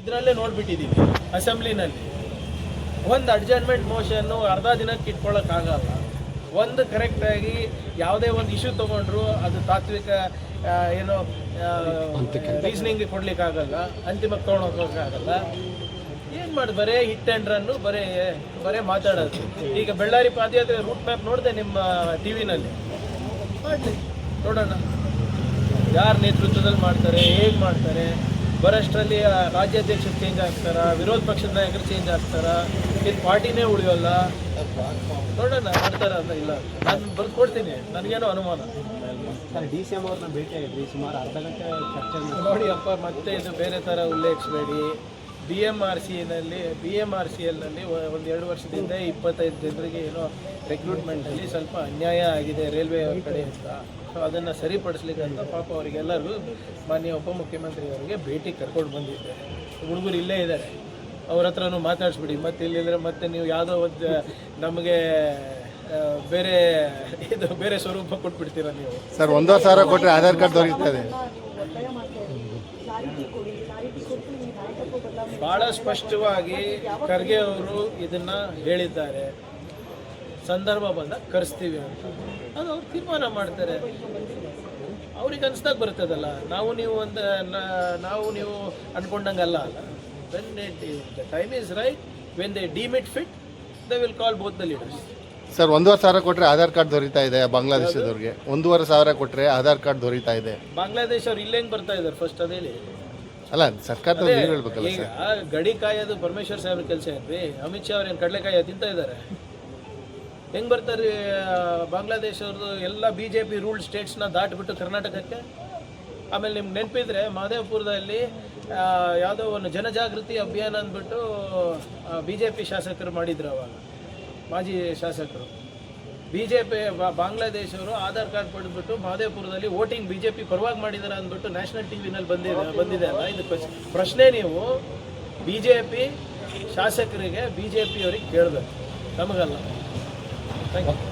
ಇದರಲ್ಲೇ ನೋಡ್ಬಿಟ್ಟಿದ್ದೀವಿ ಅಸೆಂಬ್ಲಿನಲ್ಲಿ. ಒಂದು adjustment motion ಅರ್ಧ ದಿನಕ್ಕೆ ಇಟ್ಕೊಳ್ಳೋಕ್ಕಾಗಲ್ಲ ಒಂದು ಕರೆಕ್ಟಾಗಿ ಯಾವುದೇ ಒಂದು ಇಶ್ಯೂ ತೊಗೊಂಡ್ರು ಅದು ತಾತ್ವಿಕ ಏನು ರೀಸನಿಂಗ್ ಕೊಡ್ಲಿಕ್ಕಾಗಲ್ಲ ಅಂತಿಮಕ್ಕೆ ತೊಗೊಂಡೋಗೋಕ್ಕಾಗಲ್ಲ ಏನು ಮಾಡಿ, ಬರೇ ಹಿಟ್ ಆ್ಯಂಡ್ ರನ್ನು ಬರೇ ಬರೇ ಮಾತಾಡೋದು. ಈಗ ಬಳ್ಳಾರಿ ಪಾದಯಾತ್ರೆ ರೂಟ್ ಮ್ಯಾಪ್ ನೋಡಿದೆ ನಿಮ್ಮ ಟಿ ವಿನಲ್ಲಿ ಮಾಡಲಿ, ನೋಡೋಣ. ಯಾರ ನೇತೃತ್ವದಲ್ಲಿ ಮಾಡ್ತಾರೆ, ಹೇಗೆ ಮಾಡ್ತಾರೆ? ಬರೋಷ್ಟರಲ್ಲಿ ರಾಜ್ಯಾಧ್ಯಕ್ಷ ರಾಜ್ಯಾಧ್ಯಕ್ಷರು ಚೇಂಜ್ ಆಗ್ತಾರ? ವಿರೋಧ ಪಕ್ಷದ ನಾಯಕರು ಚೇಂಜ್ ಆಗ್ತಾರ? ಇದು ಪಾರ್ಟಿನೇ ಉಳಿಯೋಲ್ಲ? ನೋಡೋಣ ಮಾಡ್ತಾರ ಅಂತ ಇಲ್ಲ. ನಾನು ಬರ್ದು ಕೊಡ್ತೀನಿ. ನನಗೇನೋ ಅನುಮಾನ. ಡಿ ಸಿ ಎಂ ಅವ್ರನ್ನ ಭೇಟಿಯಾಗಿದ್ರಿ. ಸುಮಾರು ಅರ್ಧ ಗಂಟೆ ಚರ್ಚೆ ನೋಡಿ ಅಪ್ಪ ಮತ್ತೆ ಇದು ಬೇರೆ ಥರ ಉಲ್ಲೇಖಿಸಬೇಡಿ. ಬಿ ಎಂ ಆರ್ ಸಿನಲ್ಲಿ ಬಿ ಎಂ ಆರ್ ಸಿ ಎಲ್ನಲ್ಲಿ ಒಂದು ಎರಡು ವರ್ಷದಿಂದ ಇಪ್ಪತ್ತೈದು ಜನರಿಗೆ ಏನೋ ರೆಕ್ರೂಟ್ಮೆಂಟಲ್ಲಿ ಸ್ವಲ್ಪ ಅನ್ಯಾಯ ಆಗಿದೆ ರೈಲ್ವೆ ಕಡೆಯಿಂದ ಸೊ ಅದನ್ನು ಸರಿಪಡಿಸ್ಲಿಕ್ಕೆ ಅಂತ ಪಾಪ ಅವರಿಗೆಲ್ಲರಿಗೂ ಮಾನ್ಯ ಉಪಮುಖ್ಯಮಂತ್ರಿ ಅವರಿಗೆ ಭೇಟಿ ಕರ್ಕೊಂಡು ಬಂದಿದ್ದೆ ಹುಡುಗರು ಇಲ್ಲೇ ಇದ್ದಾರೆ. ಅವ್ರ ಹತ್ರನೂ ಮಾತಾಡಿಸ್ಬಿಡಿ. ಮತ್ತೆ ಇಲ್ಲಿದ್ರೆ ಮತ್ತೆ ನೀವು ಯಾವುದೋ ಒಂದು, ನಮಗೆ ಬೇರೆ, ಇದು, ಬೇರೆ ಸ್ವರೂಪ ಕೊಟ್ಬಿಡ್ತೀರ ನೀವು? ಸರ್, ಒಂದೂವರೆ ಸಾವಿರ ಕೊಟ್ಟರೆ ಆಧಾರ್ ಕಾರ್ಡ್ ದೊರೆಯುತ್ತದೆ. ಬಹಳ ಸ್ಪಷ್ಟವಾಗಿ ಖರ್ಗೆ ಅವರು ಇದನ್ನ ಹೇಳಿದ್ದಾರೆ. ಸಂದರ್ಭ ಬಂದಾಗ ಕರೆಸ್ತೀವಿ ಅಂತ. ಅದು ಅವ್ರು ತೀರ್ಮಾನ ಮಾಡ್ತಾರೆ. ಅವ್ರಿಗೆ ಅನ್ಸ್ದಾಗ ಬರ್ತದಲ್ಲ ನಾವು ನೀವು ಒಂದು ನಾವು ನೀವು ಅನ್ಕೊಂಡಂಗಲ್ಲ ಅಲ್ಲ. When the time is right when they deem it fit they will call both the leaders sir ಒಂದೂವರೆ ಸಾವಿರ ಕೊಟ್ಟರೆ ಆಧಾರ್ ಕಾರ್ಡ್ ದೊರೀತಾ ಇದೆ ಬಾಂಗ್ಲಾದೇಶದವ್ರಿಗೆ. ಒಂದೂವರೆ ಸಾವಿರ ಕೊಟ್ಟರೆ ಆಧಾರ್ ಕಾರ್ಡ್ ದೊರೀತಾ ಇದೆ. ಬಾಂಗ್ಲಾದೇಶ ಅವ್ರು ಇಲ್ಲೇ ಬರ್ತಾ ಇದ್ದಾರೆ ಫಸ್ಟ್ ಅದೇಳಿ ಅಲ್ಲ ಸರ್ಕಾರ ನೀವು ಹೇಳ್ಬೇಕಲ್ಲ ಈಗ ಸರ್. ಗಡಿ ಕಾಯೋದು ಪರಮೇಶ್ವರ್ ಸಾಹೇಬ್ರ ಕೆಲಸ ಏನ್ರಿ? ಅಮಿತ್ ಶಾ ಅವ್ರೇನು ಕಡಲೆಕಾಯಿ ತಿಂತಾ ಇದ್ದಾರೆ ಹೆಂಗ್ ಬರ್ತಾರೆ ಬಾಂಗ್ಲಾದೇಶ ಅವ್ರದ್ದು ಎಲ್ಲ ಬಿ ಜೆ ಪಿ ರೂಲ್ಡ್ ಸ್ಟೇಟ್ಸ್ನ ದಾಟ್ಬಿಟ್ಟು ಕರ್ನಾಟಕಕ್ಕೆ? ಆಮೇಲೆ ನಿಮ್ಗೆ ನೆನಪಿದ್ರೆ ಮಹದೇವಪುರದಲ್ಲಿ ಆ, ಯಾವುದೋ ಒಂದು ಜನಜಾಗೃತಿ ಅಭಿಯಾನ ಅಂದ್ಬಿಟ್ಟು ಬಿ ಜೆ ಪಿ ಶಾಸಕರು ಮಾಡಿದ್ರು ಅವಾಗ ಮಾಜಿ ಶಾಸಕರು. ಬಿ ಜೆ ಪಿ ಬಾಂಗ್ಲಾದೇಶವರು ಆಧಾರ್ ಕಾರ್ಡ್ ಪಡೆದ್ಬಿಟ್ಟು ಮಹದೇವಪುರದಲ್ಲಿ ವೋಟಿಂಗ್ ಬಿ ಜೆ ಪಿ ಪರವಾಗಿ ಮಾಡಿದ್ದಾರೆ ಅಂದ್ಬಿಟ್ಟು ನ್ಯಾಷನಲ್ ಟಿ ವಿನಲ್ಲಿ ಬಂದಿದೆ ಬಂದಿದೆ ಅಲ್ಲ? ಇದು ಪ್ರಶ್ನೆ ನೀವು ಬಿ ಜೆ ಪಿ ಶಾಸಕರಿಗೆ ಬಿ ಜೆ ಪಿಯವರಿಗೆ ಕೇಳಬೇಕು. ನಮಗಲ್ಲ. Thank you